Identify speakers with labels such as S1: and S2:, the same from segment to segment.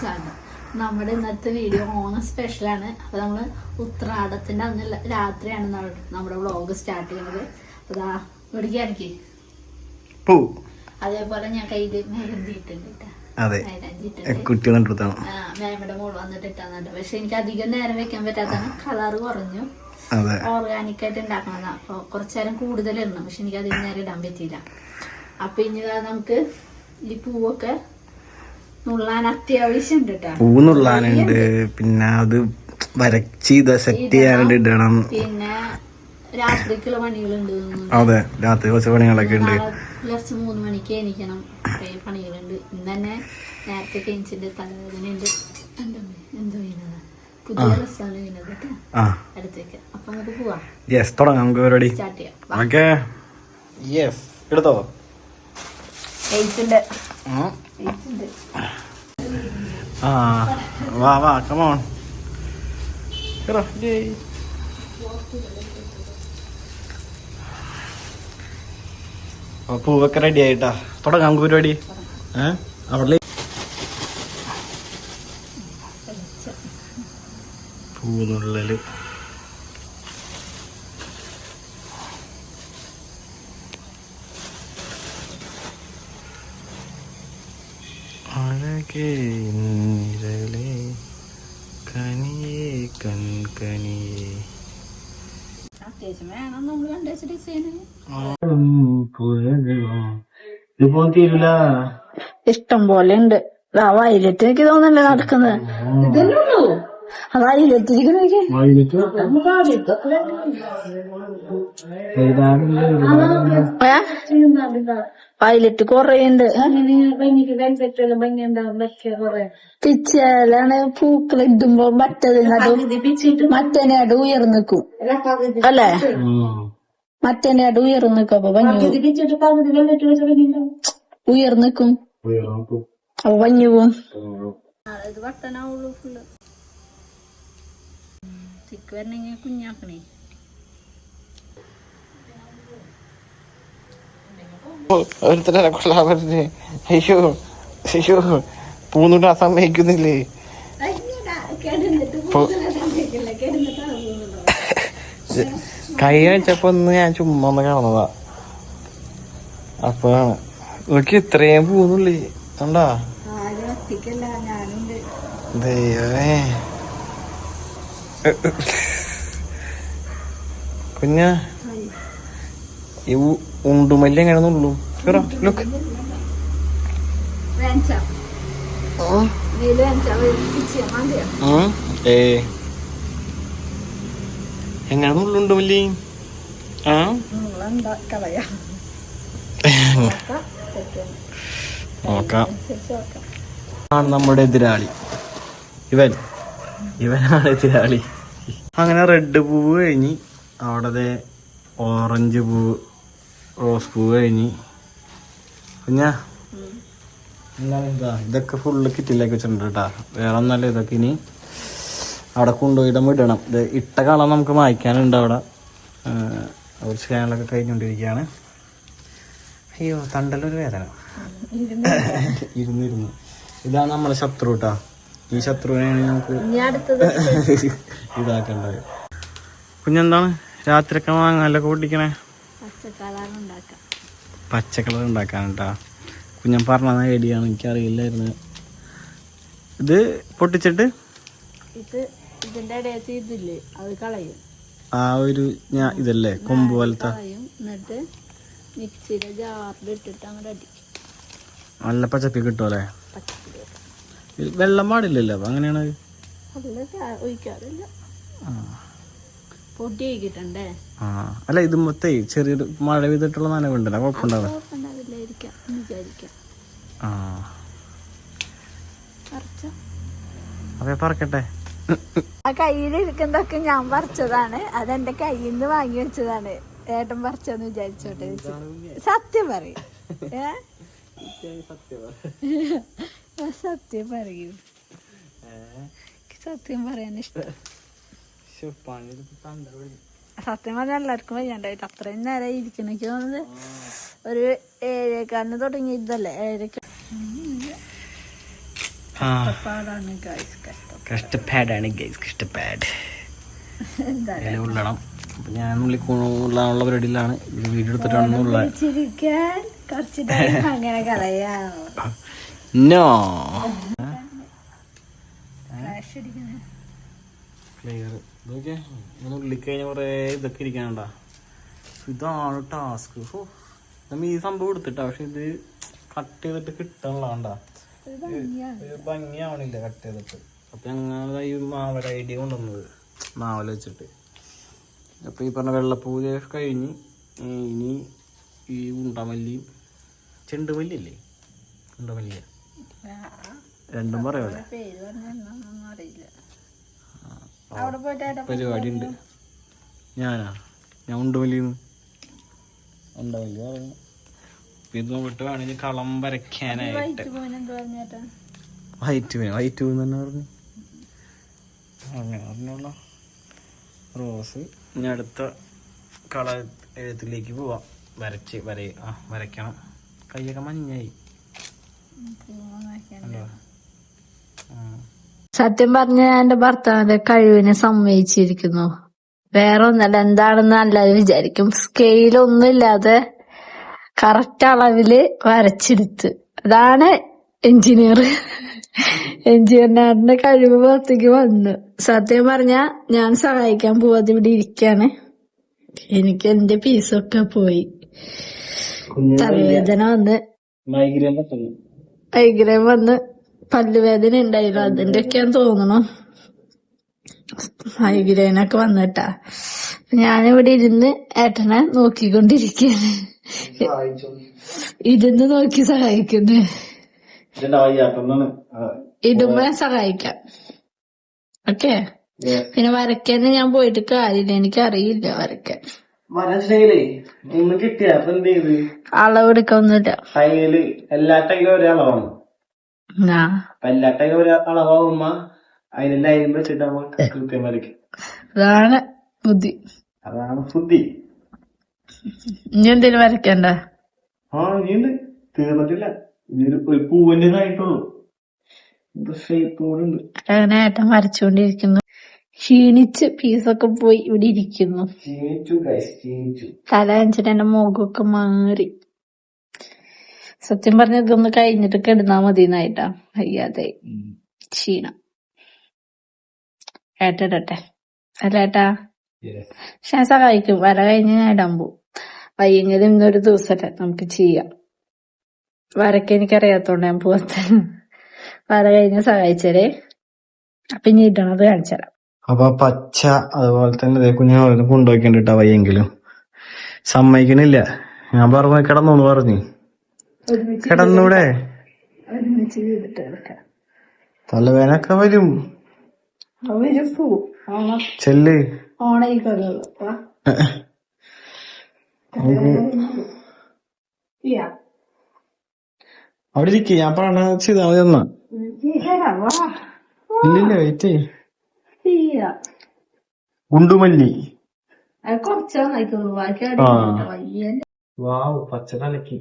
S1: സ്വാഗതം നമ്മുടെ ഇന്നത്തെ വീഡിയോ ഓണം സ്പെഷ്യലാണ് അപ്പോൾ നമ്മൾ ഉത്രാടത്തിന്റെ അന്ന് രാത്രിയാണ് നമ്മ- നമ്മുടെ വ്ളോഗ് സ്റ്റാർട്ട് ചെയ്യുന്നത്. അപ്പോൾ ദാ ഇവിടേക്ക് ഇറക്കി. അതേപോലെ ഞാൻ കയ്യിൽ മെഹന്തി ഇട്ടിട്ടുണ്ട് ട്ടാ.
S2: അതെ.
S1: മേമയുടെ മോൾ വന്നിട്ട് ഇട്ടാന്നുണ്ട്. പക്ഷെ എനിക്ക് അധികം നേരം വെക്കാൻ പറ്റാത്തതാണ്. കളർ കുറഞ്ഞു. ഓർഗാനിക് ആയിട്ട് ഉണ്ടാക്കണതാണ് അപ്പോൾ കുറച്ചു നേരം കൂടുതൽ ഇടണം പക്ഷെ എനിക്ക് അധികം നേരം ഇടാൻ പറ്റിയില്ല. അപ്പൊ ഇനി നമുക്ക് ഈ പൂവൊക്കെ നുള്ളാൻ അത്യാവശ്യം ഉണ്ട് കേട്ടോ
S2: പൂ നുള്ളാനുണ്ട്. പിന്നെ അത് വരച്ച് സെറ്റ് ചെയ്യാനായിട്ട് ഇടണം.
S1: പിന്നെ രാത്രിക്കുള്ള പണികളുണ്ട് തോന്നുന്നു.
S2: അതെ രാത്രി കുറച്ച് പണികളൊക്കെ ഉണ്ട്.
S1: നാളെ പുലർച്ചെ മൂന്ന് മണിക്ക് എണീക്കണം. കുറേ പണികളുണ്ട്. ഇന്ന് തന്നെ നേരത്തെ കെഞ്ചിന്റെ തലവേദനയുണ്ട്. എന്റെ അമ്മേ, എന്തോ വീണത് പുതിയ ഡ്രസ്സാണ് വീണത് കേട്ടോ
S2: ആ.
S1: അടുത്തേക്ക്. അപ്പൊ നമുക്ക് പോവാം.
S2: യെസ് തുടങ്ങാം. നമുക്ക് പരിപാടി.
S1: സ്റ്റാർട്ട് ചെയ്യാം.
S2: ഓക്കെ യെസ് എടുത്തോ? ആ. വാ വാ കമോൺ പൂവൊക്കെ റെഡി ആയിട്ടാ. തുടങ്ങാം നമുക്ക് പരിപാടി ഏഹ് അവിടെ പൂന്നുള്ളൽ നിഴലേ കനിയേ കൺകനിയേ
S1: ഇഷ്ടം പോലെ ഉണ്ട് ആ വയലറ്റ് എനിക്ക് തോന്നല്ലേ നടക്കുന്നത് ഇതല്ലേ വയലറ്റ് വയലറ്റ് കൊറേണ്ട് പിച്ചാലാണ് പൂക്കൾ ഇടുമ്പോ മറ്റേതിനടും മറ്റേനാട് ഉയർന്നു നിക്കും അല്ലേ? മറ്റേനാട് ഉയർന്നു നിക്കും അപ്പൊ ഭംഗി ഉയർന്നു നിക്കും അപ്പൊ ഭംഗി പോവും ഇത് വട്ടനാവുള്ളൂ ഫുള്ള് തിക്ക് വരണെങ്കിൽ കുഞ്ഞാക്കണേ
S2: ഒരുത്തരെ പറ്റുന്നേ അയ്യോ അയ്യോ പൂന്നുണ്ടാ സമ്മതിക്കുന്നില്ലേ? കൈ വെച്ചപ്പോ ഒന്ന് ഞാൻ ചുമ്മാ ഒന്ന് കാണുന്നതാ. അപ്പോഴാണ് എനിക്ക് ഇത്രയും പൂന്നുള്ളി കണ്ടാ? ദൈവമേ. കുഞ്ഞ ഈ ഉണ്ടുമല്ലി എങ്ങനെ നുള്ളു ലുക്ക്
S1: വേഞ്ച നീൽ വേഞ്ച പിച്ചിയ മതിയോ
S2: ഏ. എങ്ങനെ നുള്ളുണ്ട് മല്ലി ആ? നോക്കാം. ആണ് നമ്മുടെ എതിരാളി. ഇവൻ. ഇവനാണ് എതിരാളി. അങ്ങനെ റെഡ് പൂവ് കഴിഞ്ഞ് അവിടെ ഓറഞ്ച് പൂവ് റോസ് പൂവ് കഴിഞ്ഞ്. പിന്നെ ഇതൊക്കെ ഫുള്ള് കിറ്റിലേക്ക് വെച്ചിട്ടുണ്ട് കേട്ടാ വേറെ ഒന്നല്ല ഇതൊക്കെ ഇനി അവിടെ കൊണ്ടുപോയിടം ഇടണം. ഇത് ഇട്ട കളം നമുക്ക് മായ്ക്കാനുണ്ട് അവിടെ. കുറച്ച് കാര്യങ്ങളൊക്കെ കഴിഞ്ഞുകൊണ്ടിരിക്കുകയാണ്. അയ്യോ തണ്ടലൊരു വേദന. ഇരുന്നിരുന്നു ഇതാണ് നമ്മളെ ശത്രു കേട്ടാ ഈ ശത്രുവിനെയാണ് നമുക്ക് ഇതാക്കേണ്ടത്. കുഞ്ഞെന്താണ്? രാത്രിയൊക്കെ മാങ്ങാലൊക്കെ പൊട്ടിക്കണേ
S1: പച്ചക്കളർ ഉണ്ടാക്കാം.
S2: പച്ച കളർ ഉണ്ടാക്കാൻ കേട്ടാ കുഞ്ഞൻ പറഞ്ഞ ഐഡിയാണ് എനിക്കറിയില്ലായിരുന്നു. ഇത് പൊട്ടിച്ചിട്ട്?
S1: ഇത് ഇതിന്റെ ഇടയത്ത് ഇതില്ലേ? അത് കളയും.
S2: ആ ഒരു ഞാൻ ഇതല്ലേ? കൊമ്പ് പോലത്തെ.
S1: കളയും. എന്നിട്ട് മിക്സിയുടെ ജാറിൽ ഇട്ടിട്ട് അങ്ങോട്ട് അടിക്കും.
S2: നല്ല പച്ചപ്പി കിട്ടുമല്ലേ വെള്ളം പാടില്ലല്ലോ അപ്പൊ അങ്ങനെയാണ്? ആ. അല്ല ഇത് മൊത്തേ ചെറിയൊരു മഴ പെയ്തിട്ടുള്ള നനവുണ്ടല്ലോ കുഴപ്പമുണ്ടാവില്ല?
S1: കുഴപ്പമുണ്ടാവില്ലായിരിക്കാം എന്ന് വിചാരിക്കാം.
S2: ആ. അപ്പൊ പറക്കട്ടെ.
S1: ആ കയ്യിലിരിക്കുന്നതൊക്കെ ഞാൻ പറിച്ചതാണ്. അതെന്റെ കയ്യിൽ നിന്ന് വാങ്ങി വെച്ചതാണ്. ഏട്ടൻ പറിച്ചെന്ന് വിചാരിച്ചോട്ടെ സത്യം പറയും. ഏ? സത്യം പറയൂ. സത്യം പറയാൻ ഇഷ്ടം. സത്യം പറഞ്ഞാൽ എല്ലാവർക്കും വയ്യാണ്ടായിട്ട് അത്രയും നേരം ഇരിക്കണം എനിക്ക് തോന്നുന്നത് ഒരു ഏഴേക്കാലിന് തുടങ്ങി ഇതല്ലേ ഏഴരക്ക്
S2: ആ
S1: പാടാണ് ഗൈസ്
S2: കഷ്ടപ്പാടാണ് ഗൈസ് കഷ്ടപ്പാട്. ഉള്ളണം. അപ്പൊ ഞാൻ ഉള്ളി ഉള്ളാനുള്ള പരിപാടിയിലാണ്. ഇത് വീഡിയോ എടുത്തിട്ടാണ് ഉള്ള
S1: അങ്ങനെ കളയാം
S2: നോ ക്ലിയർ ഇതൊക്കെ ഇങ്ങനെ ഉള്ളിക്കഴിഞ്ഞ കുറേ ഇതൊക്കെ ഇരിക്കാനുണ്ടാ ഇതാണ് ടാസ്ക് ഓ നമ്മ ഈ സംഭവം എടുത്തിട്ടാ. പക്ഷെ ഇത് കട്ട് ചെയ്തിട്ട് കിട്ടാനുള്ളതാണ്ടാ ഭംഗിയാവണില്ല കട്ട് ചെയ്തിട്ട്. അപ്പൊ ഞങ്ങൾ ഈ മാവല ഐഡിയ കൊണ്ടുവന്നത്. മാവല വെച്ചിട്ട്. അപ്പൊ ഈ പറഞ്ഞ വെള്ളപ്പൂജ കഴിഞ്ഞ് ഇനി ഈ ഉണ്ടമല്ലിയും ചെണ്ടുമല്ലി അല്ലേ ഉണ്ടമല്ലിയ. രണ്ടും പറയാം
S1: പേര് പറഞ്ഞൊന്നും അറിയില്ല. അവിടെ പോയിട്ട്
S2: പരിപാടി ഉണ്ട് ഞാനാ? ഞാൻ ഉണ്ടുമല്ലിന്ന്. ഉണ്ടമല്ലി പറഞ്ഞു ഇത് നോക്കിട്ട് വേണമെങ്കിൽ കളം വരയ്ക്കാനായിട്ട്.
S1: വൈറ്റ് പറഞ്ഞേട്ടാ
S2: വൈറ്റ് പൂന്ന് തന്നെ പറഞ്ഞു. അങ്ങനെ പറഞ്ഞോളൂ. റോസ് ഇനി അടുത്ത കള എഴുത്തിലേക്ക് പോവാം. വരച്ച് വര ആ വരയ്ക്കണം. കൈയൊക്കെ മഞ്ഞായി.
S1: സത്യം പറഞ്ഞ എന്റെ ഭർത്താവിന്റെ കഴിവിനെ സമ്മതിച്ചിരിക്കുന്നു. വേറെ ഒന്നല്ല എന്താണെന്ന് എല്ലാവരും വിചാരിക്കും. സ്കെയിലൊന്നും ഇല്ലാതെ കറക്റ്റ് അളവിൽ വരച്ചെടുത്ത് അതാണ് എഞ്ചിനീയർ എഞ്ചിനീയറിന്റെ കഴിവ് പുറത്തേക്ക് വന്നു. സത്യം പറഞ്ഞ ഞാൻ സഹായിക്കാൻ പോവാതെ ഇവിടെ ഇരിക്കാണ്. എനിക്ക് എന്റെ പീസൊക്കെ പോയി. തലവേദന വന്ന്. മൈഗ്രൈൻ വന്ന് പല്ലുവേദന ഉണ്ടായിരുന്നു. അതിന്റെ ഒക്കെയാന്ന് തോന്നണു. മൈഗ്രൈനൊക്കെ വന്നിട്ടാ. ഞാനിവിടെ ഇരുന്ന് ഏട്ടനെ നോക്കിക്കൊണ്ടിരിക്കുകയാണ്. ഇരുന്ന് നോക്കി സഹായിക്കുന്നു. ഇടുമ്പോ സഹായിക്കാം. ഓക്കെ? പിന്നെ വരയ്ക്കാൻ ഞാൻ പോയിട്ട് കാര്യമില്ല. എനിക്ക് അറിയില്ല വരയ്ക്കാൻ.
S2: മനസ്സിലായില്ലേ? ഒന്ന് കിട്ടിയ. അപ്പൊ എന്ത് ചെയ്ത്?
S1: അളവെടുക്കൊന്നുമില്ല
S2: ടൈൽ എല്ലാ ടൈലും ഒരേ അളവാണ്.
S1: ആ.
S2: അപ്പൊ എല്ലാ ടൈലും ഒരേ അളവാകുമ്പോ അതിന് ലൈൻ വെച്ചിട്ട് നമുക്ക് കൃത്യം വരയ്ക്കും
S1: അതാണ് ബുദ്ധി.
S2: അതാണ് ബുദ്ധി.
S1: ഇനി എന്തേലും വരയ്ക്കണ്ട?
S2: ആ ഇനിയുണ്ട്. തീർന്നിട്ടില്ല. ഇനിയൊരു ഒരു ഒരു പൂവിന്റെ ആയിട്ടുള്ളൂ ഇത് ഷേപ്പ് കൂടെ ഉണ്ട്.
S1: അങ്ങനെ ഏട്ടൻ വരച്ചുകൊണ്ടിരിക്കുന്നു. ക്ഷീണിച്ച് പീസൊക്കെ പോയി ഇവിടെ ഇരിക്കുന്നു. തലയഞ്ചിട്ട് എന്റെ മുഖമൊക്കെ മാറി. സത്യം പറഞ്ഞ ഇതൊന്ന് കഴിഞ്ഞിട്ട് കിടന്നാ മതി എന്നായിട്ടാ വയ്യാതെ ക്ഷീണം. ഏട്ടിടട്ടെ. അല്ല ഏട്ടാ. പക്ഷെ ഞാൻ സഹായിക്കും. വര കഴിഞ്ഞ് ഞാൻ ഇടാൻ പോവും. വയ്യെങ്കിലും ഇന്നൊരു ദിവസമല്ലേ നമുക്ക് ചെയ്യാം. വരക്ക് എനിക്കറിയാത്തോണ്ട് ഞാൻ പോവാത്ത വര കഴിഞ്ഞ് സഹായിച്ചേരേ. അപ്പൊ ഇനി ഇടണത് കാണിച്ചുതരാം.
S2: അപ്പൊ പച്ച അതുപോലെ തന്നെ ദേ കുഞ്ഞുങ്ങളെ കൊണ്ടുപോയിക്കണ്ടിട്ടാ വയ്യെങ്കിലും. സമ്മതിക്കണില്ല. ഞാൻ പറഞ്ഞു കിടന്നു പറഞ്ഞു. കിടന്നൂടെ? തലവേനൊക്കെ വരും. ചെല്ല്. അവിടെ ഇരിക്കേ. ഞാൻ പറഞ്ഞ ചെയ്താ മതി എന്നാ. ഇല്ലില്ല വെയിറ്റ് ഗുണ്ടുമല്ലി
S1: കുറച്ചാന്നായിക്കോളൂ ബാക്കി
S2: ആ.
S1: വയ്യ
S2: വാവ് പച്ച കലക്കി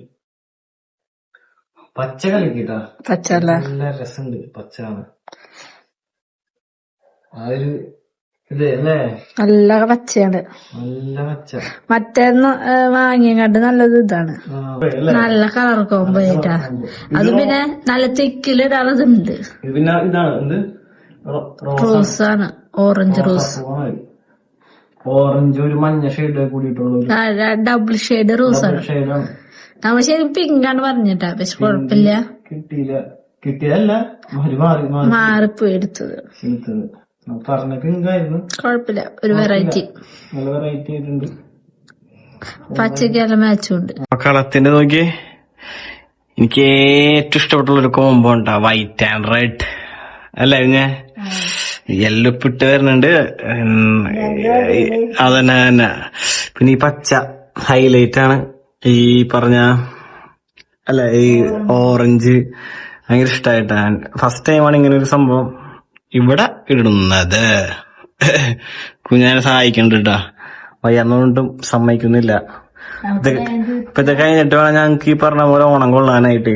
S2: പച്ച കലക്കിട്ടാ
S1: പച്ചല്ല
S2: നല്ല രസമുണ്ട് പച്ചാണ് ആ ഒരു ഇത് അല്ലേ
S1: നല്ല പച്ചയാണ്
S2: നല്ല പച്ച
S1: മറ്റേന്ന് വാങ്ങിയങ്ങാണ്ട് നല്ലത് ഇതാണ്
S2: ആ, അല്ലേ?
S1: നല്ല കളർ കോമ്പോ ആയിട്ടാ അത് പിന്നെ നല്ല തിക്കിലിടാനുണ്ട്
S2: ഇത് പിന്നെ ഇതാണ് എന്ത് റോ- റോസ
S1: റോസ് ഓറഞ്ച് റോസ്
S2: ഓറഞ്ച് ഒരു മഞ്ഞ ഷെയ്ഡ് കൂടിയിട്ടുള്ള.
S1: ഡബിൾ ഷെയ്ഡ് റോസ് ആണ്.
S2: ഷെയ്ഡാണ്
S1: നമ്മ ശരി പിങ്ക് ആണ് പറഞ്ഞിട്ടാ. പക്ഷെ കുഴപ്പമില്ല.
S2: കിട്ടിയില്ല. കിട്ടിയതല്ല. മാറി മാറി
S1: മാറിപ്പോയി എടുത്തത്.
S2: എടുത്തത്. പറഞ്ഞ പിങ്ക് ആയിരുന്നു.
S1: കുഴപ്പമില്ല. ഒരു വെറൈറ്റി
S2: നല്ല വെറൈറ്റി ആയിട്ടുണ്ട്.
S1: പച്ചക്കാല മാച്ചും ഉണ്ട്.
S2: കളത്തിന്റെ നോക്കി എനിക്ക് ഏറ്റവും ഇഷ്ടപ്പെട്ടുള്ള ഒരു കോംബോ ഉണ്ടാ? വൈറ്റ് ആൻഡ് റെഡ് അല്ല ഞാൻ എല്ലുപ്പിട്ട് വരുന്നുണ്ട്. അതന്നെ തന്നെ പിന്നെ ഈ പച്ച ഹൈലൈറ്റ് ആണ് ഈ പറഞ്ഞ അല്ല ഈ ഓറഞ്ച് ഭയങ്കര ഇഷ്ടമായിട്ടാണ് ഫസ്റ്റ് ടൈമാണ് ഇങ്ങനെ ഒരു സംഭവം ഇവിടെ ഇടുന്നത്. കുഞ്ഞാനെ സഹായിക്കണ്ട കേട്ടാ വയ്യാന്നുകൊണ്ടും സമ്മതിക്കുന്നില്ല. ഇപ്പൊ ഇത് കഴിഞ്ഞിട്ട് വേണം ഞങ്ങൾക്ക് ഈ പറഞ്ഞ പോലെ ഓണം കൊള്ളാനായിട്ട്.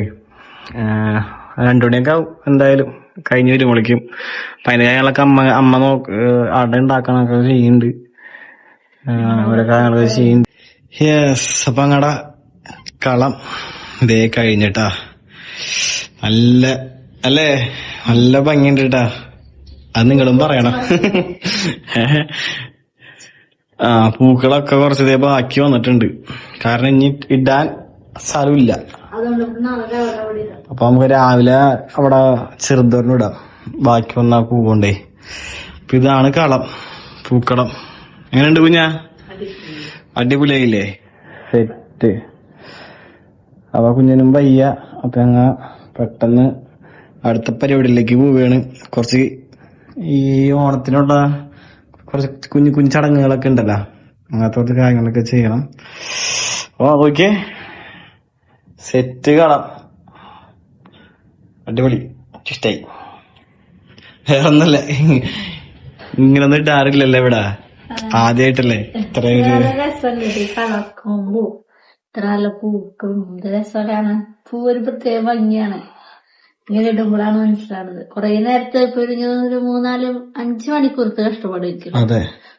S2: രണ്ടു മണിയൊക്കെ ആവും എന്തായാലും. കഴിഞ്ഞ് വരുമ്പോഴേക്കും അപ്പൊ അതിന്റെ കാര്യങ്ങളൊക്കെ അമ്മ അമ്മ നോക്ക് അട ഉണ്ടാക്കണൊക്കെ ചെയ്യുന്നുണ്ട് ഓരോ കാര്യങ്ങളൊക്കെ ചെയ്യുന്നുണ്ട് യെസ് അപ്പൊ അങ്ങടെ കളം ഇതേ കഴിഞ്ഞിട്ടാ. നല്ല അല്ലേ? നല്ല ഭംഗിയുണ്ട് കേട്ടാ അത് നിങ്ങളും പറയണം. ആ പൂക്കളൊക്കെ കുറച്ച് ബാക്കി വന്നിട്ടുണ്ട്. കാരണം ഇനി ഇടാൻ സ്ഥലമില്ല. അപ്പൊ നമുക്ക് രാവിലെ അവിടെ ചെറുതോറിന് ഇടാം ബാക്കി വന്നാ പൂവുണ്ടേ. അപ്പൊ ഇതാണ് കളം. പൂക്കളം. എങ്ങനെയുണ്ട് കുഞ്ഞാ? അടിപൊളിയായില്ലേ? സെറ്റ്. അപ്പൊ കുഞ്ഞിനും വയ്യ. അപ്പൊ ഞങ്ങ പെട്ടെന്ന് അടുത്ത പരിപാടിയിലേക്ക് പോവുകയാണ് കുറച്ച് ഈ ഓണത്തിനുള്ള കുറച്ച് കുഞ്ഞു കുഞ്ഞു ചടങ്ങുകളൊക്കെ ഉണ്ടല്ലോ. അങ്ങനത്തെ കുറച്ച് കാര്യങ്ങളൊക്കെ ചെയ്യണം. ഓ ഓക്കെ. സെറ്റ് കാണാം. അടിപൊളി. ഇഷ്ടായി. വേറെ ഒന്നല്ല ഇങ്ങനൊന്നും ഇടാറില്ലല്ലോ ഇവിടെ. ആദ്യമായിട്ടല്ലേ ഇത്ര
S1: കളക്കുമ്പോ ഇത്ര നല്ല പൂക്കും രസമാണ്. പൂ ഒരു പ്രത്യേക ഭംഗിയാണ്. ഇങ്ങനെ ഇടുമ്പോഴാണ് മനസ്സിലാവുന്നത്. കൊറേ നേരത്തെ ഇപ്പൊ ഒരു മൂന്നാൽ അഞ്ചു മണിക്കൂർത്ത്
S2: കഷ്ടപ്പാട്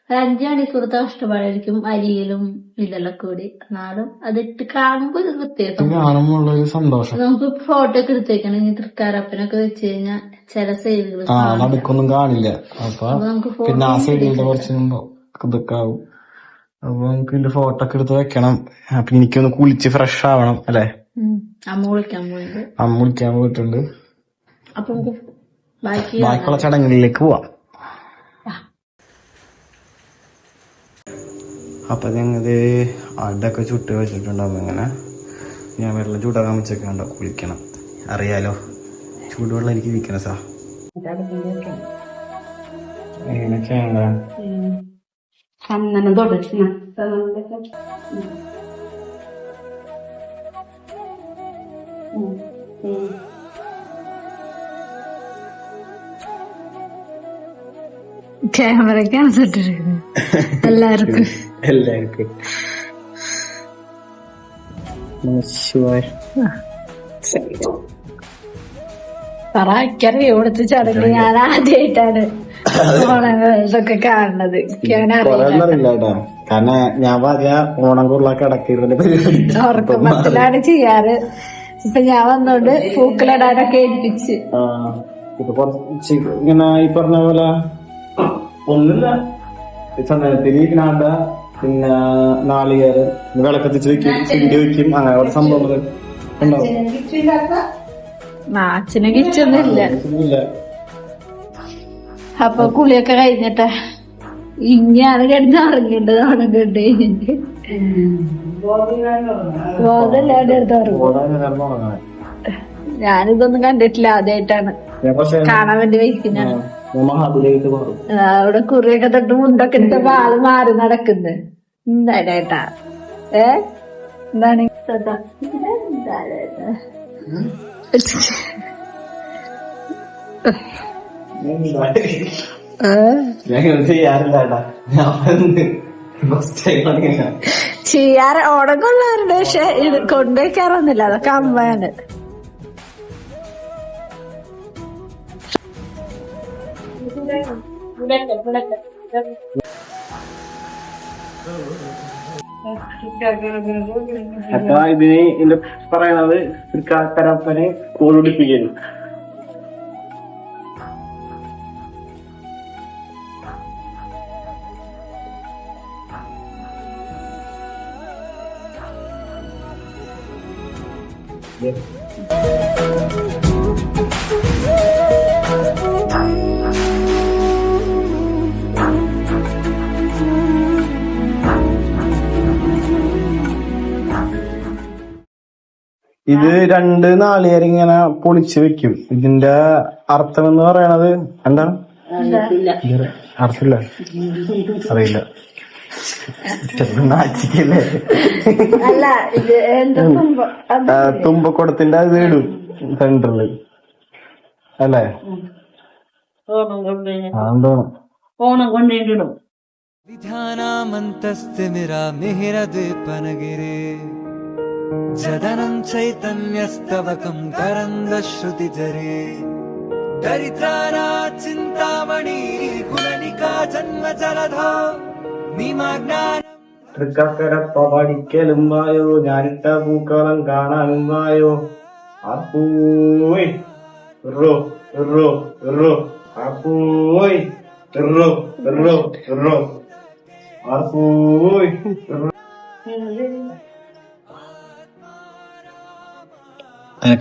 S1: ഒരു അഞ്ചു മണിക്കൂറത്തെ കഷ്ടപ്പാടായിരിക്കും അരിയിലും ഇതെല്ലാം കൂടി. എന്നാലും അതിട്ട് കാണുമ്പോ ഒരു പ്രത്യേക
S2: കാണുമ്പോൾ സന്തോഷം.
S1: നമുക്ക് ഫോട്ടോ ഒക്കെ എടുത്തേക്കണം ഇനി തൃക്കാരപ്പനൊക്കെ വെച്ച് കഴിഞ്ഞാൽ ചില സൈഡുകൾ
S2: നടക്കൊന്നും കാണില്ല. അപ്പൊ
S1: നമുക്ക്
S2: പിന്നെ ആ അപ്പൊ നമുക്ക് ഇതിന്റെ ഫോട്ടോ ഒക്കെ എടുത്ത് വെക്കണം. അപ്പൊ എനിക്കൊന്ന് കുളിച്ച് ഫ്രഷ് ആവണം അല്ലെ?
S1: അമ്മ വിളിക്കാൻ പോയിട്ട്
S2: അമ്മ വിളിക്കാൻ പോയിട്ടുണ്ട്.
S1: അപ്പൊ നമുക്ക് ബാക്കി
S2: ബാക്കിയുള്ള ചടങ്ങുകളിലേക്ക് പോവാം. അപ്പൊ ഞങ്ങൾ അടൊക്കെ ചുട്ട് വെച്ചിട്ടുണ്ടാവും ഇങ്ങനെ. ഞാൻ വെള്ളം ചൂടാക്കാൻ വെച്ചേക്കാണ്ടോ കുളിക്കണം. അറിയാലോ ചൂടുവെള്ളം എനിക്ക് വിൽക്കണ സാ.
S1: ചന്ദനം തുടച്ചു ക്യാമറയ്ക്കാണ് തൊട്ടിരിക്കുന്നത് എല്ലാവർക്കും.
S2: എല്ലാവർക്കും.
S1: പറ എനിക്കറിയാം ഇവിടുത്തെ ചടങ്ങ് ഞാൻ ആദ്യമായിട്ടാണ് ഇതൊക്കെ കാണുന്നത്.
S2: കാരണം ഞാൻ പറഞ്ഞ ഓണം
S1: ഉറക്കപ്പത്തിലാണ് ചെയ്യാറ്. ഇപ്പൊ ഞാൻ വന്നോണ്ട് പൂക്കളിടാനൊക്കെ ഏൽപ്പിച്ച്.
S2: കുറച്ച് ഇങ്ങനെ ഈ പറഞ്ഞ പോലെ ഒന്നുമില്ല. ഈ ചന്ദനത്തിരി നാട പിന്നെ നാളികർ വിളക്കത്തിച്ച് വെക്കും ചിണ്ടി വെക്കും അങ്ങനെ ഒരു സംഭവങ്ങൾ ഉണ്ടാവും.
S1: കിച്ചൊന്നുമില്ല അപ്പൊ കുളിയൊക്കെ കഴിഞ്ഞിട്ട്. ഇങ്ങനെ കിടന്ന് ഇറങ്ങേണ്ടത് ഉണങ്ങണ്ട് കഴിഞ്ഞിട്ട് ബോധമില്ലാണ്ട് എടുത്ത് ഉറങ്ങും.
S2: ഓടാൻ കിടന്ന് ഉറങ്ങാൻ.
S1: ഞാനിതൊന്നും കണ്ടിട്ടില്ല ആദ്യമായിട്ടാണ് കാണാൻ വേണ്ടി വയ്ക്കുന്ന അവിടെ കുറിയൊക്കെ തൊട്ട് മുണ്ടൊക്കെ ഇട്ടപ്പോ പാൽ മാറി നടക്കുന്നത് എന്തായാലേട്ടാ ഏ? എന്താണ്? ചെയ്യാറ് കൊള്ളാറുണ്ട് പക്ഷെ ഇത് കൊണ്ടുവയ്ക്കാറൊന്നുമില്ല അതൊക്കെ അമ്മയാണ്.
S2: അപ്പൊ ഇതിന് പറയണത് പറയണത് തൃക്കാക്കരപ്പനെ കോലുടിപ്പിക്കുന്നു ഇത് രണ്ട് നാളികേരം ഇങ്ങനെ പൊളിച്ച് വെക്കും. ഇതിന്റെ അർത്ഥം എന്ന് പറയണത് എന്താണ്? അർത്ഥമില്ല അറിയില്ല. നാച്ചിക്കല്ലേ തുമ്പക്കുടത്തിന്റെ അത് ഇടും സെന്ററിൽ അല്ലേ? അതെന്തോണം
S1: ഓണം കൊണ്ടേണ്ടിടും
S3: വിധാനാമന്തസ്തിമിര മിഹിരത് പനഗിരേ. जदनं चैतन्यस्तवकं करन्दश्रुतिजरे दरिद्रारा चिन्तामणि कुलनिका जन्म जलधा निमग्नान
S2: തൃക്കാക്കര പവടിക്കലും വായോ ഞാനിട്ട പൂക്കളം കാണാനും വായോ അപ്പൂയ് റോ റോ റോ അപ്പൂയ് റോ റോ റോ അപ്പൂയ്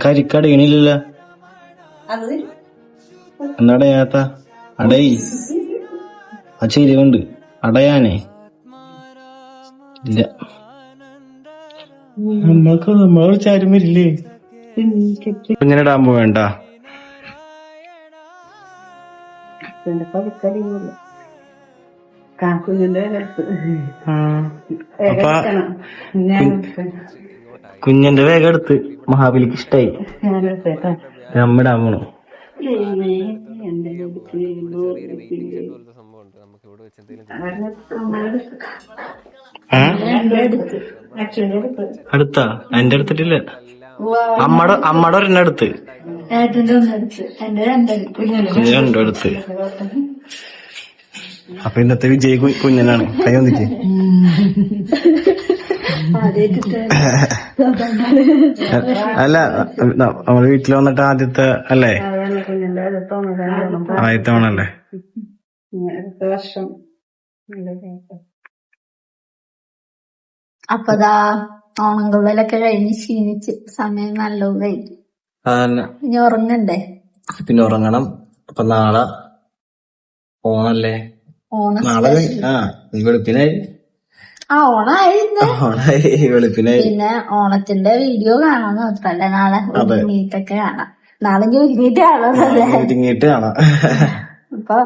S2: കരിക്കടയണില്ല എന്നടയാത്ത അടയി ആ ചെരിവുണ്ട് അടയാനേ. ഇല്ല. നമ്മൾക്ക് നമ്മളോട് ചാരും വരില്ലേ ഇങ്ങനെ ഇടാൻ വേണ്ട.
S4: കുഞ്ഞിന്റെ
S2: കുഞ്ഞിന്റെ വേഗം എടുത്ത് മഹാബലിക്ക് ഇഷ്ടായി. നമ്മുടെ ഏ? അടുത്താ? എന്റെ അടുത്തിട്ടില്ല. അമ്മടെ അമ്മടെ ഒരെണ്ണടുത്ത് അടുത്ത്
S1: ഏട്ടന്റെ ഒന്നെടുത്ത് എന്റെ രണ്ടെടുത്ത്
S2: കുഞ്ഞ് രണ്ടും അടുത്ത് അപ്പൊ ഇന്നത്തെ വിജയ് കുഞ്ഞനാണ്. കൈ വന്നിട്ട് അല്ല നമ്മൾ വീട്ടിൽ വന്നിട്ട് ആദ്യത്തെ അല്ലേ? ആദ്യത്തെ
S4: വേണല്ലേ വർഷം
S1: അപ്പതാ ഓണങ്കുള്ളലൊക്കെ കഴിഞ്ഞ് ക്ഷീണിച്ച് സമയം നല്ല ഇനി ഉറങ്ങണ്ടേ?
S2: പിന്നെ ഉറങ്ങണം. അപ്പൊ നാളെ ഓണല്ലേ?
S1: ഓണം
S2: നാളെ ആ വെളുപ്പിനായി
S1: ആ ഓണായിരുന്നു
S2: ഓണായി വെളുപ്പിനായി
S1: പിന്നെ ഓണത്തിന്റെ വീഡിയോ കാണാൻ മാത്രല്ല നാളെ ഒരുങ്ങിട്ടൊക്കെ കാണാം. നാളെ ഒരുങ്ങിട്ട് ഒരുങ്ങിയിട്ട്
S2: കാണാം.
S1: അപ്പൊ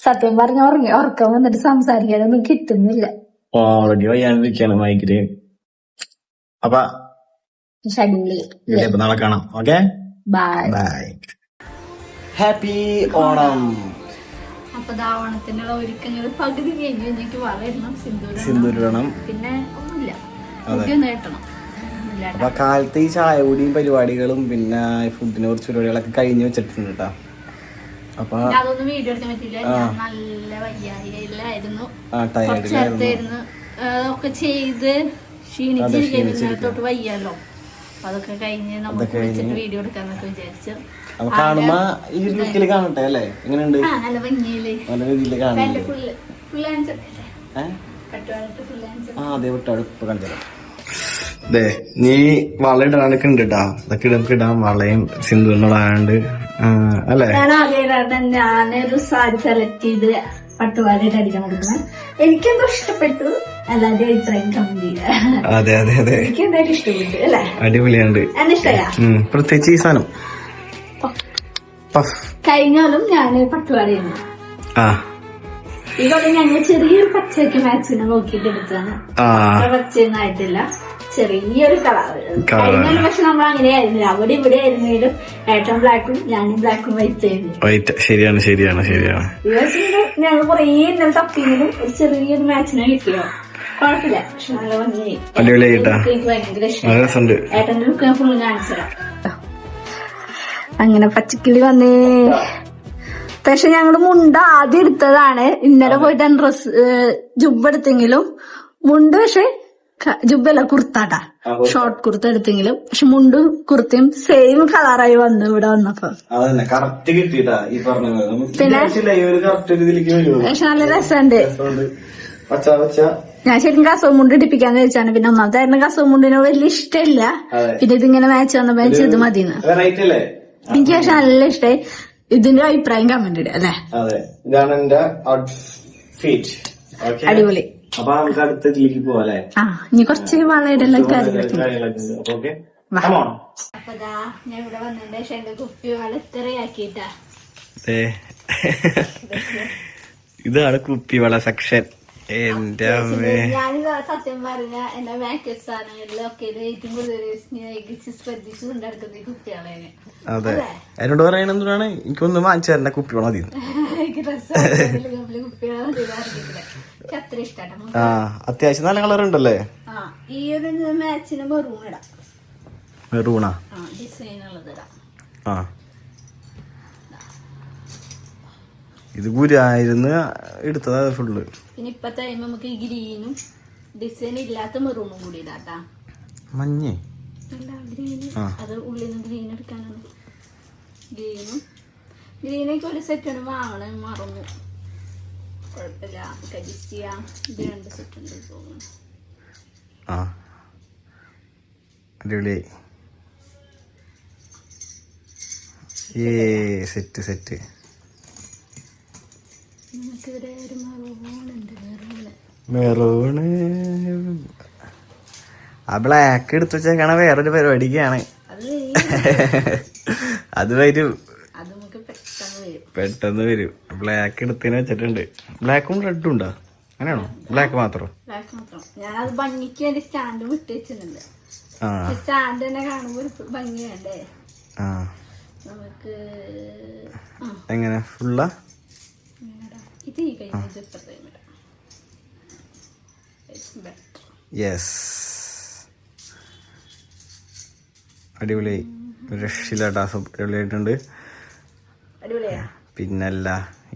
S1: സത്യം പറഞ്ഞ ഉറങ്ങി ഉറക്കം വന്നിട്ട് സംസാരിക്കാനൊന്നും കിട്ടുന്നില്ല.
S2: ഓൾറെഡി വയ്യാണ്ടിരിക്കാണ് മൈഗ്രെയിൻ അപ്പൊ നാളെ കാണാം. Okay?
S1: Bye
S2: bye happy Onam.
S1: അപ്പൊ ഓണത്തിനുള്ള ഒരുക്കങ്ങൾ പകുതി കഴിഞ്ഞ് കഴിഞ്ഞിട്ട് വളരണം സിന്ദൂരം
S2: സിന്ദൂരിടണം
S1: പിന്നെ ഒന്നുമില്ല. ഇല്ല
S2: അപ്പൊ കാലത്ത് ഈ ചായ കൂടിയും പരിപാടികളും പിന്നെ ഫുഡിനെ കുറിച്ച് പരിപാടികളൊക്കെ കഴിഞ്ഞു വെച്ചിട്ടുണ്ട് കേട്ടോ അപ്പൊ
S1: അതൊന്നും വീഡിയോ എടുക്കാൻ പറ്റില്ല നല്ല വയ്യായിരുന്നു
S2: ആ
S1: കുറച്ച്
S2: ടയർഡിലായിരുന്നു
S1: നേരത്തായിരുന്നു ഒക്കെ ചെയ്ത് ക്ഷീണിച്ചിരിക്കുന്നു. തൊട്ട് വയ്യാലോ. അതൊക്കെ കഴിഞ്ഞ് നമുക്ക് വീഡിയോ എടുക്കാന്നൊക്കെ വിചാരിച്ചു.
S2: അപ്പൊ കാണുമ്പോ ഈ ലുക്കിൽ കാണട്ടെ അല്ലേ? എങ്ങനെയുണ്ട്?
S1: ആ നല്ല
S2: രീതിയിൽ കാണുന്നുണ്ട്. ആ അതെ വിട്ടാട് ഇപ്പൊ അതെ നീ വള ഇടാനൊക്കെ ഉണ്ട് കേട്ടാ അതൊക്കെ നമുക്ക് ഇടാൻ വളയും സിന്ധുവിനോടാണ്ട് അല്ലേ?
S1: ഞാനൊരു സാരി സെലക്ട് ചെയ്ത് പട്ടുപാടിയിട്ട് അടിക്കാൻ കൊടുക്കുന്നത് എനിക്കെന്തോ ഇഷ്ടപ്പെട്ടു. അല്ലാതെ അഭിപ്രായം കമന്റ്
S2: അതെ അതെ അതെ.
S1: എനിക്ക് എന്തായാലും ഇഷ്ടപ്പെട്ടു അല്ലേ?
S2: ഉം, പ്രത്യേകിച്ച് ഈ സാധനം.
S1: കഴിഞ്ഞാലും ഞാൻ പട്ടുപാടിയാണ്
S2: ആ.
S1: ഇതോടെ ഞങ്ങൾ ചെറിയൊരു പച്ചയ്ക്ക് മാച്ചിനെ നോക്കിയിട്ട് എടുത്തതാണ്.
S2: ആ.
S1: അത്ര പച്ചയൊന്നും ആയിട്ടില്ല. ചെറിയൊരു കളർ. കഴിഞ്ഞാലും പക്ഷെ നമ്മൾ അങ്ങനെയായിരുന്നില്ല അവിടെ ഇവിടെ ആയിരുന്നെങ്കിലും ഏട്ടൻ ബ്ലാക്കും ഞാനും ബ്ലാക്കും വൈറ്റ് ആയിരുന്നു.
S2: വൈറ്റ് ശരിയാണ് ശരിയാണ് ശരിയാണ്.
S1: ഞങ്ങൾ കുറേ ഇന്നലെ തപ്പിയെങ്കിലും ഒരു ചെറിയൊരു മാച്ചിനെ കിട്ടിയോ? കുഴപ്പമില്ല. പക്ഷെ നല്ല ഭംഗിയായി. എനിക്ക് ഭയങ്കര ഇഷ്ടം ഏട്ടന്റെ ലുക്ക് ഞാൻ ഫുള്ള് കാണിച്ചു തരാം അങ്ങനെ പച്ചക്കിളി വന്നേ. പക്ഷെ ഞങ്ങൾ മുണ്ട ആദ്യം എടുത്തതാണ്. ഇന്നലെ പോയിട്ട് ഡ്രസ് ജുബ് എടുത്തെങ്കിലും. മുണ്ട് പക്ഷെ ജുബല്ല കുർത്താട്ടാ. ഷോർട്ട് കുർത്ത എടുത്തെങ്കിലും. പക്ഷെ മുണ്ടും കുർത്തയും സെയിം കളറായി വന്നു ഇവിടെ വന്നപ്പോ. പിന്നെ? പക്ഷെ നല്ല രസമുണ്ട്. ഞാൻ ശരിക്കും കസവ് മുണ്ട് ഇടിപ്പിക്കാന്ന് വെച്ചാണ് പിന്നെ ഒന്നാമത്തെ കസവ് മുണ്ടിനോട് വലിയ ഇഷ്ടമില്ല. പിന്നെ ഇതിങ്ങനെ മാച്ച് വന്നപ്പോ ഞാൻ ചെയ്ത് മതിന്ന് എനിക്ക് പക്ഷെ നല്ല ഇഷ്ടമായി ഇതിന്റെ അഭിപ്രായം കമന്റ് ഇടുക അല്ലെ?
S2: അതെ. ഇതാണ് എന്റെ ഔട്ട്ഫിറ്റ് ഓക്കെ
S1: അടിപൊളി.
S2: അപ്പൊ നമുക്ക് അടുത്ത ഇതിലേക്ക് പോവാല്ലേ
S1: ആ ഇനി കുറച്ച് വളരെ കാര്യങ്ങളൊക്കെ. അപ്പൊ ഞാൻ ഇവിടെ വന്നതിന്റെ എന്റെ കുപ്പി.
S2: ഇതാണ് കുപ്പിവള സെക്ഷൻ എന്റെ അമ്മേ.
S1: ഞാൻ സത്യം പറഞ്ഞ എന്റെ മാക്കറ്റ് സാധനങ്ങളിലൊക്കെ ഇത് ഏറ്റവും കൂടുതൽ സ്നേഹിച്ച് ശ്രദ്ധിച്ചു കൊണ്ടിടക്കുന്ന ഈ കുട്ടികളെ
S2: അതെ. എന്നോട് പറയണ എനിക്കൊന്നും എനിക്കൊന്ന് വാങ്ങിച്ചു തരണ്ട മതി.
S1: അത്ര ഇഷ്ടമാണ്
S2: ആ അത്യാവശ്യം നല്ല കളർ ഉണ്ടല്ലേ?
S1: ആ ഈ ഒരു മാച്ചിന് മെറൂൺ ഇടാം.
S2: മെറൂണാ
S1: ആ? ഡിസൈൻ ഉള്ളത് ഇടാം.
S2: ആ. ഇത് ഗുരായിരുന്നു എടുത്തതാ ഫുള്ള്
S1: പിന്നെ ഇപ്പത്തെ നമുക്ക് ഗ്രീനും ഡിസൈൻ ഇല്ലാത്ത മെറൂണും കൂടി ഇടാട്ടാ.
S2: മഞ്ഞേ?
S1: അത് ഉള്ളിൽ നിന്ന് ഗ്രീൻ എടുക്കാനാണ്. ഗ്രീനും. ഗ്രീനൊക്കെ ഒരു സെറ്റാണ് വാങ്ങണം മറന്നു കുഴപ്പമില്ല. അഡ്ജസ്റ്റ് ചെയ്യാം ഇത് രണ്ട് സെറ്റ് ഉണ്ട് തോന്നുന്നു.
S2: ആ. അടിപൊളിയായി ഏ സെറ്റ് സെറ്റ്
S1: നമുക്കിവിടെ ഒരു
S2: മെറൂണ് ആ ബ്ലാക്ക് എടുത്തു വെച്ചേക്കണ വേറൊരു പരിപാടിക്കാണ്.
S1: അത്
S2: വരും.
S1: പെട്ടെന്ന് വരും.
S2: ബ്ലാക്ക് എടുത്തിന് വെച്ചിട്ടുണ്ട്. ബ്ലാക്കും റെഡും ഉണ്ടോ? അങ്ങനെയാണോ? ബ്ലാക്ക് മാത്രം.
S1: ബ്ലാക്ക് മാത്രം. ഞാനത് ഭംഗിക്ക് വേണ്ടി സ്റ്റാൻഡ് വിട്ട് വെച്ചിട്ടുണ്ട്. തന്നെ കാണുമ്പോൾ നമുക്ക്
S2: എങ്ങനെ? ഫുള്ളാ.
S1: ഇത് ഈ ഇപ്പുറത്തെ
S2: യെസ് അടിപൊളിയായി രക്ഷയില്ലാട്ടാ അടിപൊളിയായിട്ടുണ്ട്.
S1: അടിപൊളിയാ?
S2: പിന്നല്ല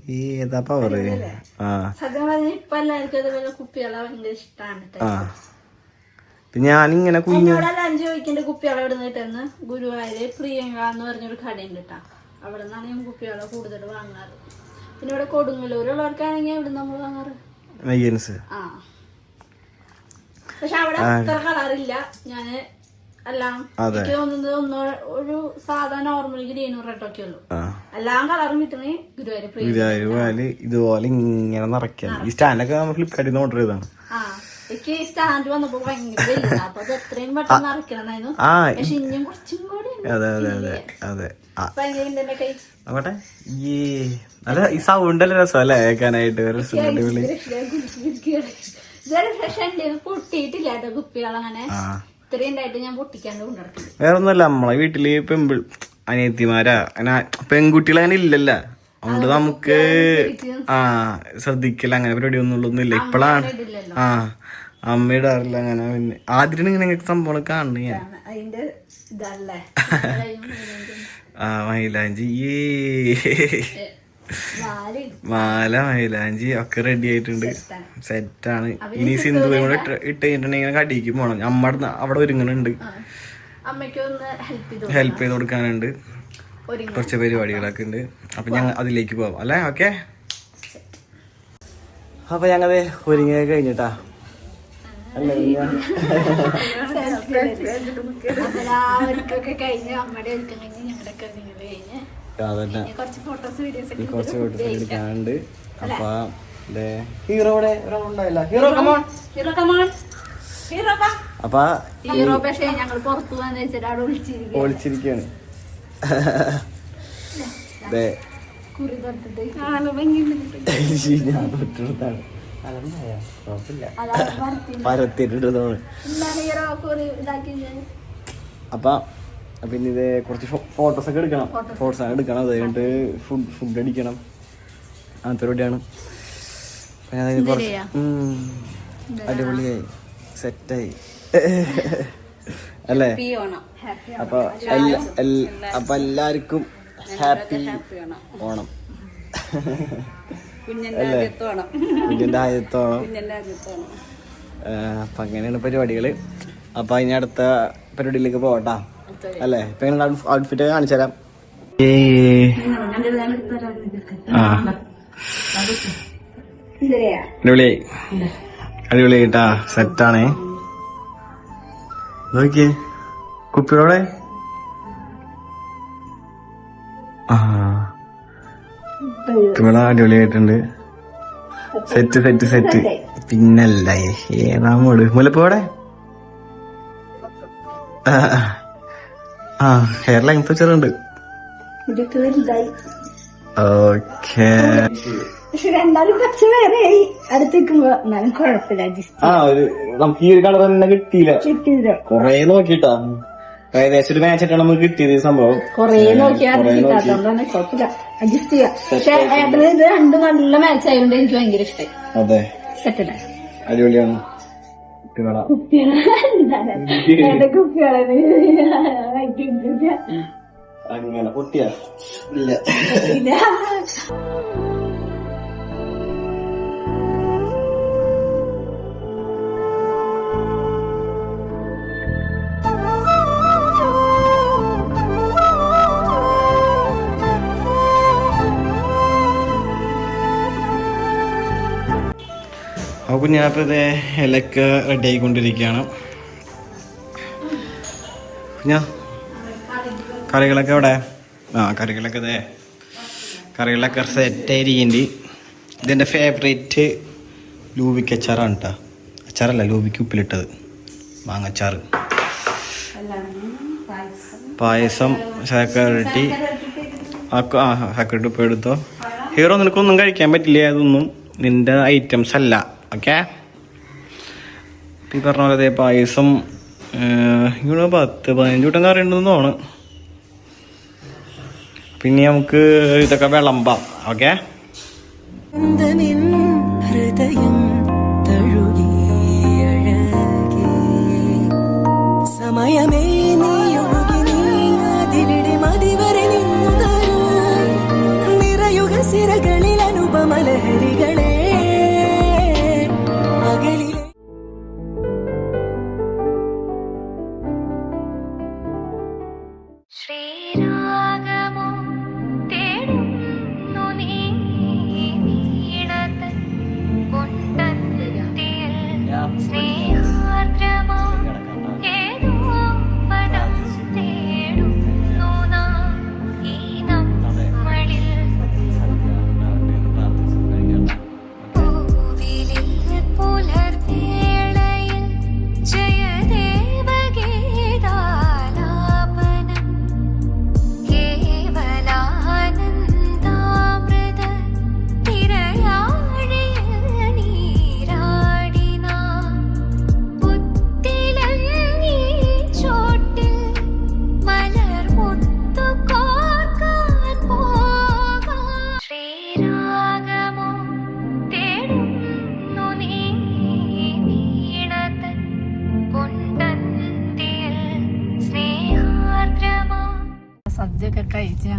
S2: ഈ ഏതാ പവർ ആ. പിന്നെ ഞാനിങ്ങനെ കുഞ്ഞു
S1: അഞ്ച് ചോദിക്കേണ്ട കുപ്പികളെ എവിടെ നിന്ന് കിട്ടുന്ന? ഗുരുവായൂര് പ്രിയങ്ക എന്ന് പറഞ്ഞൊരു കടയുണ്ട് കേട്ടാ അവിടെ നിന്നാണ് ഞാൻ കുപ്പികളെ കൂടുതൽ വാങ്ങാറ്. പിന്നെ ഇവിടെ കൊടുങ്ങല്ലൂരുള്ളവർക്കാണെങ്കിൽ ഇവിടെ നമ്മൾ വാങ്ങാറ്?
S2: മെയ്യൻസ്
S1: ആ. പക്ഷെ അവിടെ അത്ര കളറില്ല. ഞാൻ എല്ലാം. എനിക്ക് തോന്നുന്നത് ഒന്നോ ഒരു സാധാ നോർമൽ ഗ്രീനും റെഡൊക്കെ ഉള്ളൂ. എല്ലാം കളറും കിട്ടണേ ഗുരുവായൂർ
S2: ഗുരുവായൂർ ഇതുപോലെ ഇങ്ങനെ നിറയ്ക്കാം ഈ സ്റ്റാൻഡൊക്കെ നമ്മൾ ഫ്ലിപ്കാർട്ടിൽ നിന്ന് ഓർഡർ ചെയ്താണ്
S1: ആ എനിക്ക് സ്റ്റാൻഡ് വന്നപ്പോ ഭയങ്കര വലുതാ അപ്പൊ അത് എത്രയും പെട്ടെന്ന് നിറയ്ക്കണമായിരുന്നു
S2: ആ
S1: പക്ഷെ ഇനിയും കുറച്ചും കൂടി
S2: അതെ അതെ അതെ അതെ. ഈ രസം അല്ലേ കേൾക്കാനായിട്ട് ഒരു അടിപൊളി.
S1: പൊട്ടിയിട്ടില്ല കേട്ടോ ഇത്രയും ഉണ്ടായിട്ട് ഞാൻ പൊട്ടിക്കാണ്ട് കൊണ്ടിടക്കുന്നത്
S2: വേറെ ഒന്നുമല്ല നമ്മളെ വീട്ടിൽ പെമ്പിൾ അനിയത്തിമാരാ. അങ്ങനെ പെൺകുട്ടികൾ അങ്ങനെ ഇല്ലല്ല. അതുകൊണ്ട് നമുക്ക് ആ ശ്രദ്ധിക്കല അങ്ങനെ പരിപാടി ഒന്നും ഒന്നുമില്ല ഇപ്പോഴാണ് ആ. അമ്മ അറിയില്ല അങ്ങനെ പിന്നെ ആദ്യം ഇങ്ങനെ സംഭവം കാണണ. കാണുന്നു ഞാൻ ആ മൈലാഞ്ചി. ഈ മാല മൈലാഞ്ചി ഒക്കെ റെഡി ആയിട്ടുണ്ട്. സെറ്റാണ് ഇനി സിന്ധു കൂടെ ഇട്ട് ഇട്ട് കഴിഞ്ഞിട്ടുണ്ടെങ്കിൽ കടിക്ക് പോണം. അമ്മ അവിടെ ഒരുങ്ങണുണ്ട്.
S1: അമ്മയ്ക്ക് ഒന്ന് ഹെൽപ്പ് ചെയ്തു
S2: കൊടുക്കാനുണ്ട്.
S1: ഒരുങ്ങി
S2: കുറച്ച് പരിപാടികളൊക്കെ ഉണ്ട്. അപ്പൊ ഞങ്ങൾ അതിലേക്ക് പോവാം. അല്ലേ? ഓക്കെ അപ്പൊ ഞങ്ങൾ ഒരുങ്ങി കഴിഞ്ഞിട്ടാ. അല്ലേ
S1: എല്ലാവർക്കൊക്കെ കഴിഞ്ഞ് അമ്മയുടെ ഒരുക്കം കഴിഞ്ഞ് ഞങ്ങളുടെ ഒക്കെ കഴിഞ്ഞ് കുറച്ച് ഫോട്ടോസ് വീഡിയോസ്
S2: കുറച്ച് ഫോട്ടോസ് എടുക്കാനുണ്ട് അപ്പൊ ഹീറോ ഇവിടെ ഉണ്ടായില്ല hero come on
S1: hero come on.
S2: അപ്പൊ
S1: ഹീറോ പക്ഷേ ഞങ്ങൾ പുറത്തു വന്ന് വെച്ചിട്ട് അവിടെ
S2: ഒളിച്ചിരിക്കാണ്
S1: കുറി തൊട്ടിട്ട്
S2: ഞാൻ തൊട്ടെടുത്താണ് അപ്പൊ പിന്നെ ഇത് കുറച്ച് ഫോട്ടോസ് ഒക്കെ എടുക്കണം. ഫോട്ടോസ് ഒക്കെ എടുക്കണം. അത് കഴിഞ്ഞിട്ട് ഫുഡ് ഫുഡ് അടിക്കണം. അങ്ങനത്തെ പരിപാടിയാണ്. അടിപൊളിയായി സെറ്റായി. അല്ലേ? അപ്പൊ അപ്പൊ എല്ലാവർക്കും ഹാപ്പി ഓണം. അല്ലേ കുഞ്ഞിന്റെ ആദ്യത്തെ ഓണം ഏഹ്, അപ്പൊ അങ്ങനെയാണ് പരിപാടികൾ. അപ്പൊ ഇനി അടുത്ത പരിപാടിയിലേക്ക് പോകട്ടാ അല്ലേ? ഇപ്പൊ എങ്ങനെ ഔട്ട്ഫിറ്റ് കാണിച്ചു തരാം. അടിപൊളി കേട്ടാ. സെറ്റാണേ. നോക്കിയേ. കുപ്പിയോടെ. ആ. കുപ്പികള അടിപൊളിയായിട്ടുണ്ട് സെറ്റ് സെറ്റ്. സെറ്റ് പിന്നല്ല ഏതാ മോൾ? മുലപ്പോടെ ആ ഹെയർ ലെങ്ത് ചെറുണ്ട് ഓക്കെ നമുക്ക് ഈ ഒരു കളർ തന്നെ കിട്ടിയില്ല.
S1: കിട്ടിയില്ല.
S2: കൊറേ നോക്കിട്ടാ ഏകദേശം ഒരു മാച്ച് ആയിട്ടാണ് നമുക്ക് കിട്ടിയത് ഈ സംഭവം.
S1: കൊറേ നോക്കിയാൽ കിട്ടാത്തോണ്ടാണ് കുഴപ്പമില്ല അഡ്ജസ്റ്റ് ചെയ്യാം. പക്ഷെ ഏട്ടന് ഇത് രണ്ടും നല്ല മാച്ച് ആയതുകൊണ്ട് എനിക്ക് ഭയങ്കര ഇഷ്ടമായി
S2: അതെ.
S1: സെറ്റല്ലേ
S2: അടിപൊളിയാണ്. അങ്ങനെ കുട്ടിയാ. ഇല്ല. കുഞ്ഞാപ്പ് ഇതേ ഇലക്ക് റെഡി ആയിക്കൊണ്ടിരിക്കുകയാണ്. കുഞ്ഞാ കറികളൊക്കെ എവിടെ? ആ കറികളൊക്കെ ഇതേ കറികളൊക്കെ സെറ്റ് ആയിരിക്കുന്നുണ്ട്. ഇതെന്റെ ഫേവറേറ്റ് ലൂവിക്ക് അച്ചാറാണ് കേട്ടോ അച്ചാറല്ല ലൂവിക്ക് ഉപ്പിലിട്ടത്. മാങ്ങച്ചാറ്. പായസം ശർക്കരട്ടി ആ ശർക്കരട്ടി ഉപ്പ് എടുത്തോ. ഹീറോ നിനക്കൊന്നും കഴിക്കാൻ പറ്റില്ല? അതൊന്നും. നിന്റെ ഐറ്റംസ് അല്ല. ഓക്കെ ഈ പറഞ്ഞ പോലെ പായസം ഇങ്ങനെ പത്ത് പതിനഞ്ച് കൂട്ടം കറി പിന്നെ നമുക്ക് ഇതൊക്കെ വിളമ്പാം. ഓക്കെ
S5: സമയമേ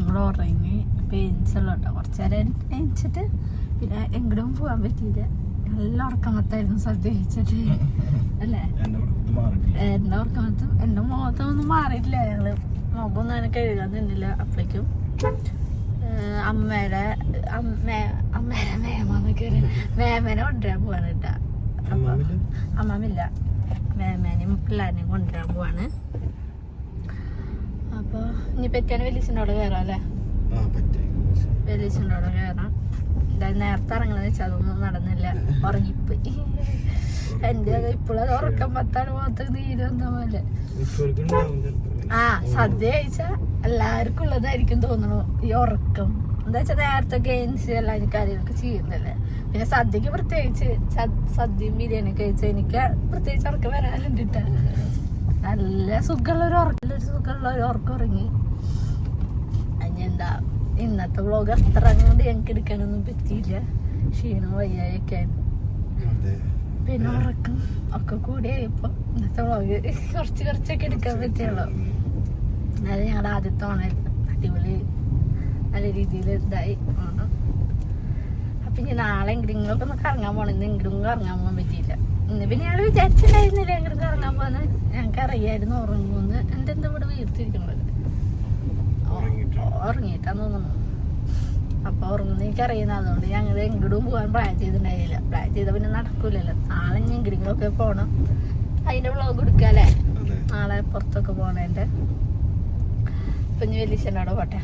S1: ഞങ്ങൾ ഉറങ്ങി. പെയിൻസുള്ള കേട്ടോ കുറച്ച് നേരം എണീച്ചിട്ട് പിന്നെ എങ്ങോട്ടും പോകാൻ പറ്റിയില്ല. നല്ല ഉറക്കമത്തായിരുന്നു സദ്യ കഴിച്ചിട്ട് അല്ലേ? എന്റെ ഉറക്കമത്തും മുഖത്തും ഒന്നും മാറിയിട്ടില്ല ഞങ്ങൾ. മുഖമൊന്നും അങ്ങനെ കഴുകാൻ തന്നില്ല അപ്പോഴേക്കും അമ്മയുടെ അമ്മ അമ്മയുടെ മേമാന്നൊക്കെ മേമേനെ കൊണ്ടുവരാൻ പോവാണ് കേട്ടാ. അപ്പൊ അമ്മമില്ല മേമേനെയും പിള്ളേരെയും കൊണ്ടുവരാൻ പോവാണ്. അപ്പൊ ഇനി പറ്റിയാണ് വലിയച്ഛന്റെ അവിടെ കയറാം അല്ലേ? വലിയച്ഛന്റെ അവിടെ കയറാം. എന്തായാലും നേരത്തെ ഇറങ്ങണമെന്ന് വെച്ചാൽ അതൊന്നും നടന്നില്ല. ഉറങ്ങിപ്പോയി. എന്റെ അത് ഇപ്പോഴത് ഉറക്കം പത്താണ് മാത്രം പോലെ. ആ സദ്യ കഴിച്ചാ എല്ലാവർക്കും ഉള്ളതായിരിക്കും തോന്നണു ഈ ഉറക്കം. എന്താ വെച്ചാൽ നേരത്തെ ഗെയിംസ് എല്ലാം കാര്യങ്ങളൊക്കെ ചെയ്യുന്നല്ലേ. പിന്നെ സദ്യക്ക് പ്രത്യേകിച്ച് സദ്- സദ്യയും ബിരിയാണി കഴിച്ച എനിക്ക് പ്രത്യേകിച്ച് ഉറക്കം വരാനുണ്ട് ട്ടാ. നല്ല സുഖമുള്ള ഒരു ഉറക്കം ഒരു സുഖമുള്ള ഒരു ഉറക്കം ഉറങ്ങി. അതിനെന്താ ഇന്നത്തെ വ്ലോഗ് അത്ര അങ്ങോട്ട് ഞങ്ങൾക്ക് എടുക്കാനൊന്നും പറ്റിയില്ല. ക്ഷീണം വയ്യായൊക്കെ പിന്നെ ഉറക്കം ഒക്കെ കൂടിയായപ്പോ ഇന്നത്തെ വ്ളോഗ് കുറച്ച് കുറച്ചൊക്കെ എടുക്കാൻ പറ്റുള്ളൂ അത് ഞങ്ങളുടെ ആദ്യത്തെ ഓണായിരുന്നു അടിപൊളി നല്ല രീതിയിൽ ഇതായി. ഓണം അപ്പൊ ഇനി നാളെ എങ്കിലും ഒന്ന് കറങ്ങാൻ പോകണം ഇന്ന് എങ്കിലും ഇറങ്ങാൻ പോകാൻ പറ്റിയില്ല. ഇന്ന് പിന്നെ ഞങ്ങൾ വിചാരിച്ചിട്ടുണ്ടായിരുന്നില്ല എങ്കിലും ഇറങ്ങാൻ പോന്ന് ഞങ്ങൾക്ക് അറിയായിരുന്നു ഉറങ്ങുമെന്ന് എന്റെ എന്താ ഇവിടെ വീർത്തിരിക്കണത്? ഉറങ്ങിയിട്ടാന്ന് തോന്നുന്നു. അപ്പൊ ഉറങ്ങുന്ന എനിക്ക് അറിയുന്ന അതുകൊണ്ട് ഞങ്ങൾ എങ്ങോട്ടും പോകാൻ പ്ലാൻ ചെയ്തിട്ടുണ്ടായില്ല പ്ലാൻ ചെയ്ത പിന്നെ നടക്കൂലല്ലോ. നാളെ ഇനി എങ്കിലെങ്കിലൊക്കെ പോണം. അതിന്റെ വ്ളോഗ് എടുക്കാല്ലേ നാളെ പുറത്തൊക്കെ പോണേന്റെ. ഇപ്പൊ ഇനി വലിയ പോട്ടെ.